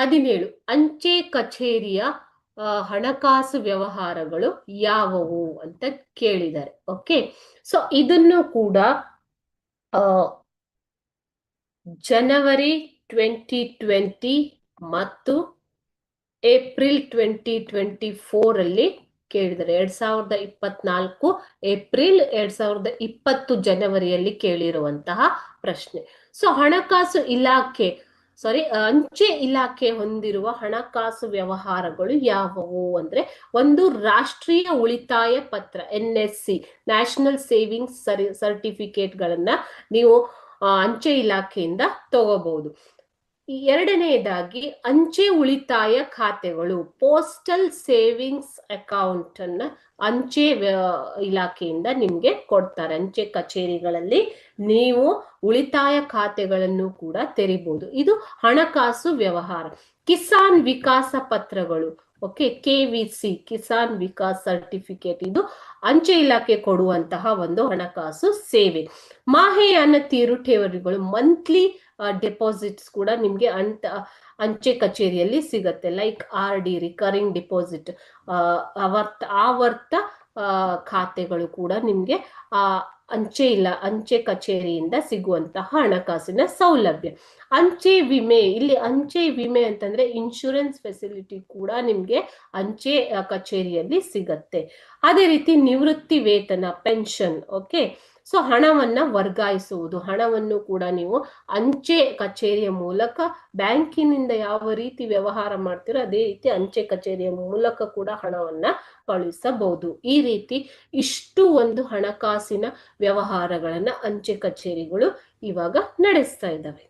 ಹದಿನೇಳು, ಅಂಚೆ ಕಚೇರಿಯ ಹಣಕಾಸು ವ್ಯವಹಾರಗಳು ಯಾವುವು ಅಂತ ಕೇಳಿದ್ದಾರೆ. ಓಕೆ ಸೊ ಇದನ್ನು ಕೂಡ ಜನವರಿ ಟ್ವೆಂಟಿ ಟ್ವೆಂಟಿ ಮತ್ತು ಏಪ್ರಿಲ್ ಟ್ವೆಂಟಿ ಟ್ವೆಂಟಿ ಫೋರ್ ಅಲ್ಲಿ ಕೇಳಿದ್ದಾರೆ. ಎರಡ್ ಸಾವಿರದ ಇಪ್ಪತ್ನಾಲ್ಕು ಏಪ್ರಿಲ್, ಎರಡ್ ಸಾವಿರದ ಇಪ್ಪತ್ತು ಜನವರಿಯಲ್ಲಿ ಕೇಳಿರುವಂತಹ ಪ್ರಶ್ನೆ. ಸೊ ಹಣಕಾಸು ಇಲಾಖೆ ಸಾರಿ ಅಂಚೆ ಇಲಾಖೆ ಹೊಂದಿರುವ ಹಣಕಾಸು ವ್ಯವಹಾರಗಳು ಯಾವುವು ಅಂದ್ರೆ ಒಂದು ರಾಷ್ಟ್ರೀಯ ಉಳಿತಾಯ ಪತ್ರ N S C national savings ಸರಿ ಸರ್ಟಿಫಿಕೇಟ್ ಗಳನ್ನ ನೀವು ಅಂಚೆ ಇಲಾಖೆಯಿಂದ ತಗೋಬಹುದು. ಎರಡನೆಯದಾಗಿ ಅಂಚೆ ಉಳಿತಾಯ ಖಾತೆಗಳು ಪೋಸ್ಟಲ್ ಸೇವಿಂಗ್ಸ್ ಅಕೌಂಟ್ ಅನ್ನ ಅಂಚೆ ಇಲಾಖೆಯಿಂದ ನಿಮ್ಗೆ ಕೊಡ್ತಾರೆ. ಅಂಚೆ ಕಚೇರಿಗಳಲ್ಲಿ ನೀವು ಉಳಿತಾಯ ಖಾತೆಗಳನ್ನು ಕೂಡ ತೆರಿಬಹುದು ಇದು ಹಣಕಾಸು ವ್ಯವಹಾರ. ಕಿಸಾನ್ ವಿಕಾಸ ಪತ್ರಗಳು okay, K V C, Kisan Vikas certificate. ಇದು ಅಂಚೆ ಇಲಾಖೆ ಕೊಡುವಂತಹ ಒಂದು ಹಣಕಾಸು ಸೇವೆ. ಮಾಹೆಯಾನ ತೀರು ಠೇವಣಿಗಳು ಮಂತ್ಲಿ ಡೆಪಾಸಿಟ್ಸ್ ಕೂಡ ನಿಮ್ಗೆ ಅಂತ ಅಂಚೆ ಕಚೇರಿಯಲ್ಲಿ ಸಿಗತ್ತೆ. Like R D, recurring deposit ಆವರ್ತ ಆವರ್ತ ಖಾತೆಗಳು ಕೂಡ ನಿಮ್ಗೆ, ಆ ಅಂಚೆ ಇಲ್ಲ, ಅಂಚೆ ಕಚೇರಿಯಿಂದ ಸಿಗುವಂತಹ ಹಣಕಾಸಿನ ಸೌಲಭ್ಯ. ಅಂಚೆ ವಿಮೆ, ಇಲ್ಲಿ ಅಂಚೆ ವಿಮೆ ಅಂತಂದ್ರೆ ಇನ್ಶೂರೆನ್ಸ್ ಫೆಸಿಲಿಟಿ ಕೂಡ ನಿಮ್ಗೆ ಅಂಚೆ ಕಚೇರಿಯಲ್ಲಿ ಸಿಗತ್ತೆ. ಅದೇ ರೀತಿ ನಿವೃತ್ತಿ ವೇತನ ಪೆನ್ಷನ್ ಓಕೆ ಸೊ ಹಣವನ್ನ ವರ್ಗಾಯಿಸುವುದು. ಹಣವನ್ನು ಕೂಡ ನೀವು ಅಂಚೆ ಕಚೇರಿಯ ಮೂಲಕ ಬ್ಯಾಂಕಿನಿಂದ ಯಾವ ರೀತಿ ವ್ಯವಹಾರ ಮಾಡ್ತೀರೋ ಅದೇ ರೀತಿ ಅಂಚೆ ಕಚೇರಿಯ ಮೂಲಕ ಕೂಡ ಹಣವನ್ನ ಕಳುಹಿಸಬಹುದು. ಈ ರೀತಿ ಇಷ್ಟು ಒಂದು ಹಣಕಾಸಿನ ವ್ಯವಹಾರಗಳನ್ನ ಅಂಚೆ ಕಚೇರಿಗಳು ಇವಾಗ ನಡೆಸ್ತಾ ಇದ್ದಾವೆ.